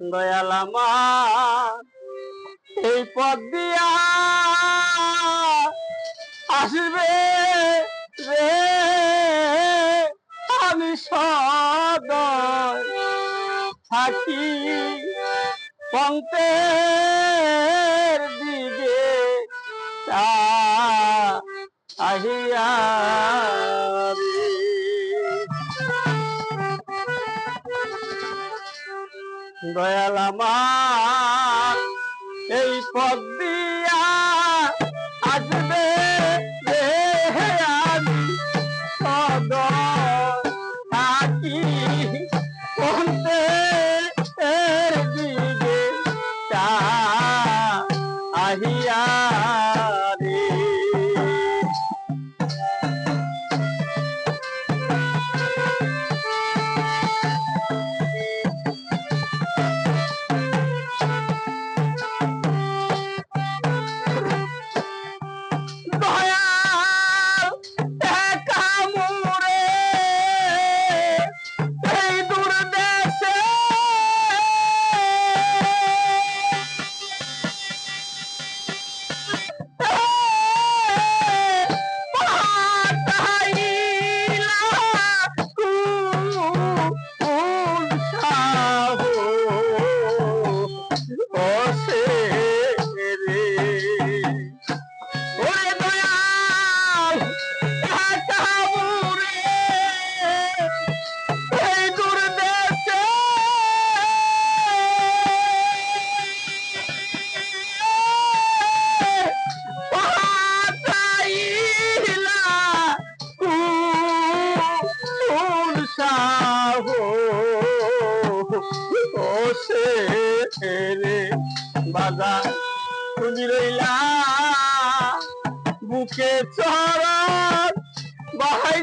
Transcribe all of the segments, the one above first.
দয়াল আমার। এই পথ দিয়া আসবে রে। আমি সদয় থাকি পন্তের দিকে। তা আহিয়া দয়াল আমার এই পথ দিয়া আসবে রে আমি সদয় থাকি। পন্তের দিকে আহিয়া তুমি রইলা বুকে চরণ বাহাইন্দা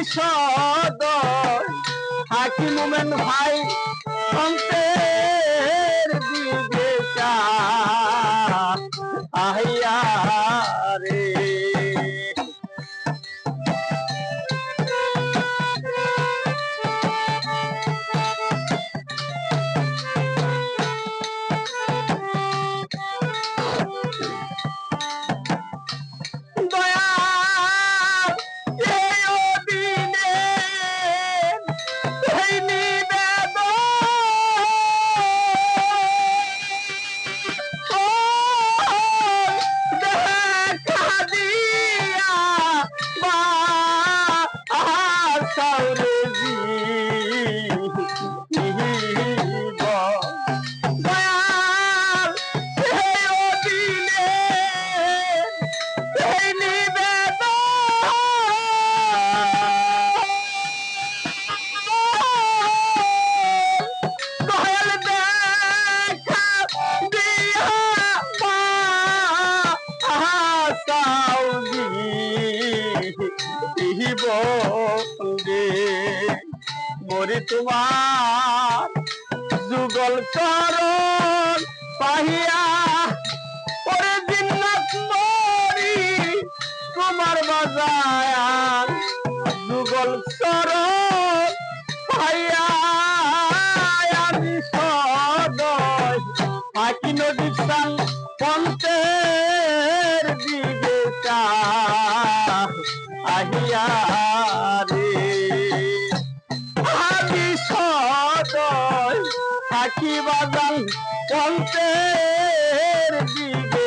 আমি হাকিম ভাই পন্তের তোমার যুগল করণ পাহিয়া পরে দিন মরি তোমার বাজার থাকি বাজান পন্তের দিকে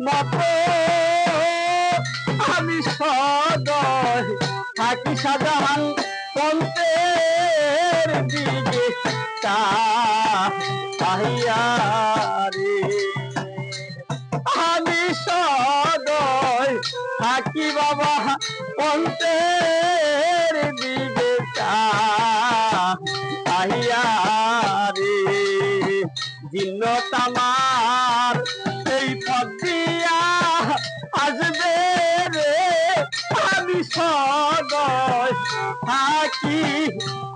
মতো আমি সদয় থাকি সাজাহান পন্থের আমি সদয় থাকি বাবা পন্থের সদয় থাকি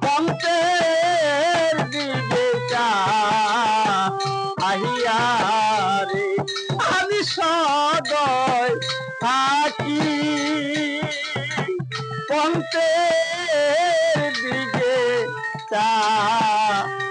পন্থের দিকে চাহিয়া রে আমি সদয় থাকি পন্থের দিকে চাহিয়া